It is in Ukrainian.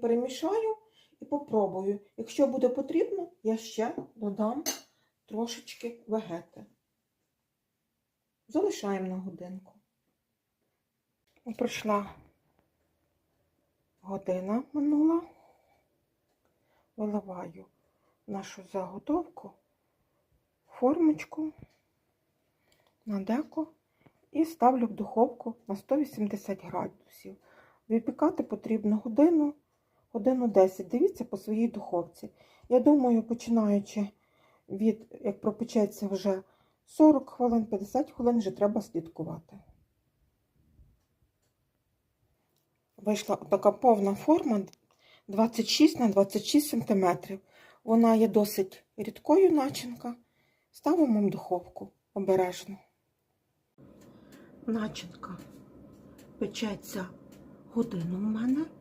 Перемішаю і попробую. Якщо буде потрібно, я ще додам трошечки вегети. Залишаємо на годинку. Пройшла година минула. Виливаю нашу заготовку формочку на деко і ставлю в духовку на 180 градусів. Випікати потрібно годину, годину 10. Дивіться по своїй духовці. Я думаю, починаючи від, як пропечеться вже 40 хвилин, 50 хвилин, вже треба слідкувати. Вийшла така повна форма 26 на 26 см. Вона є досить рідкою начинка. Ставимо в духовку обережно. Начинка печеться годину в мене.